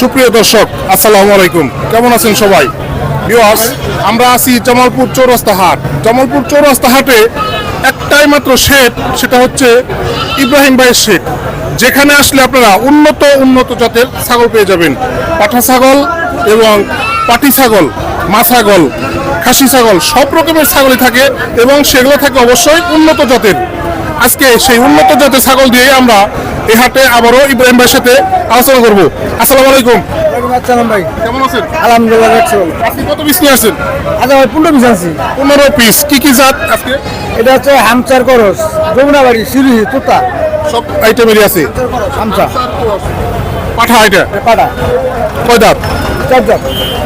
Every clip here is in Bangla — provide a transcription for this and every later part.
সুপ্রিয় দর্শক, আসসালামু আলাইকুম। কেমন আছেন সবাই? ভিউয়ার্স আমরা আছি জামালপুর চৌরাস্তা হাট। জামালপুর চৌরাস্তা হাটে একটাই মাত্র শেড, সেটা হচ্ছে ইব্রাহিম ভাইয়ের শেড। যেখানে আসলে আপনারা উন্নত উন্নত জাতের ছাগল পেয়ে যাবেন। পাঠা ছাগল এবং পাটি ছাগল, মা ছাগল, খাসি ছাগল, সব রকমের ছাগলই থাকে এবং সেগুলো থাকে অবশ্যই উন্নত জাতের। আজকে সেই উন্নত জাতের ছাগল দিয়ে আমরা এই হাটে আবারও ইব্রাহিম ভাইয়ের সাথে আলোচনা করব। আসসালামু আলাইকুম। আসসালাম ভাই। কেমন আছেন? আলহামদুলিল্লাহ কত পিস নিয়ে আসছেন? আচ্ছা ভাই পনেরো পিস আনছি। পনেরো পিস কি কি জাত আজকে? এটা হচ্ছে হামচার করস সিঁড়ি তোতা। সব আইটেমেরই আছে। হামচা পাঠা এটা? কয় দাঁত? চার চার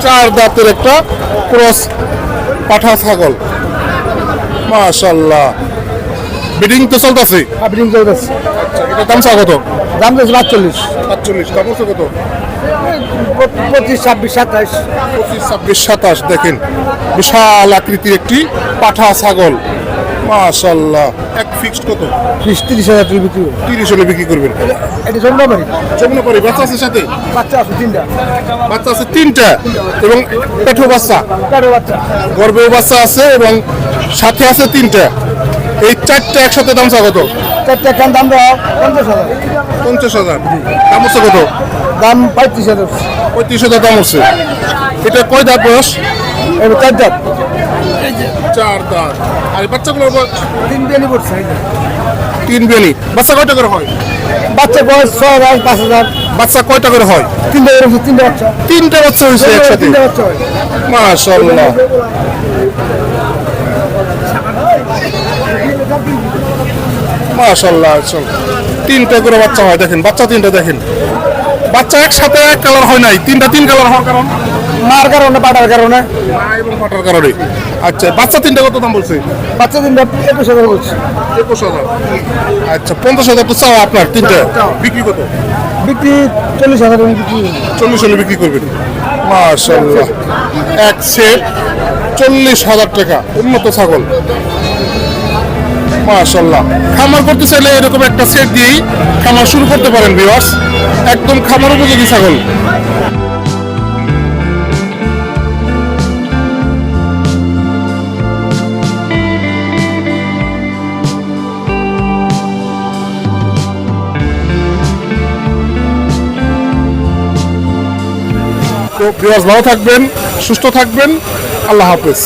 চার দাঁতের একটা ক্রস পাঠা ছাগল। মাশাল্লাহ বিডিং তো চলতেছে। আপনি চলতেছে। এটা দাম চা কত? দাম দিয়েছে পাঁচচল্লিশ পাঁচচল্লিশ দাম হচ্ছে কত? পঁচিশ ছাব্বিশ সাতাইশ পঁচিশ ছাব্বিশ সাতাশ দেখেন। বিশাল আকৃতির একটি পাঠা ছাগল। মাশাল্লাহ এক ফিক্সড কত? বিশ তিরিশ হাজার টাকা বিক্রি। তিরিশ হলে বিক্রি করবেন। এটা যমুনা বাড়ি যমুনা করে বাচ্চা আছে সাথে? বাচ্চা আছে তিনটা। বাচ্চা আছে তিনটা। এবং পেঠো বাচ্চা। কারও বাচ্চা। গর্ভেও বাচ্চা আছে এবং সাথে আছে তিনটা। এই চারটা একসাথে দাম চা কত? চারটা খান দাম দেওয়া পঞ্চাশ হাজার। পঞ্চাশ হাজার। দাম হচ্ছে কত? দাম পঁয়ত্রিশ হাজার। পঁয়ত্রিশ হাজার দাম হচ্ছে। এটা কয় দাঁত বয়স? চার চার চার দাঁত। আর এই বাচ্চাগুলোর তিন বিয়ানি পড়ছে তিন বেনি বাচ্চা কয়টা করে হয়? বাচ্চা বয়স ছ হাজার পাঁচ হাজার। বাচ্চা কয়টা করে হয়? তিনটা এরকম তিনটা বাচ্চা। তিনটা বাচ্চা হয়েছে একসাথে। তিনটা বাচ্চা হয় মাশাল্লাহ। তিনটা করে বাচ্চা হয় দেখেন বাচ্চা তিনটা দেখেন। বাচ্চা একসাথে এক কালার হয় নাই তিনটা তিন কালার হওয়ার কারণ? মার কারণে পাটার কারণে। এবং পাটার কারণে। আচ্ছা বাচ্চা তিনটা কত দাম বলছে? বাচ্চা তিনটা একুশ হাজার বলছে। একুশ হাজার। আচ্ছা পঞ্চাশ হাজার তো চাও আপনার তিনটা? বিক্রি কত? বিক্রি চল্লিশ হাজার বিক্রি চল্লিশ হলে বিক্রি করবেন। মাশাল্লাহ এক সেট চল্লিশ হাজার টাকা। উন্নত ছাগল। মাশাল্লাহ খামার করতে চাইলে এরকম একটা সেট দিয়েই খামার শুরু করতে পারেন ভিউয়ার্স একদম খামার উপযোগী ছাগল। তো ভিউয়ার্স ভালো থাকবেন, সুস্থ থাকবেন। আল্লাহ হাফেজ।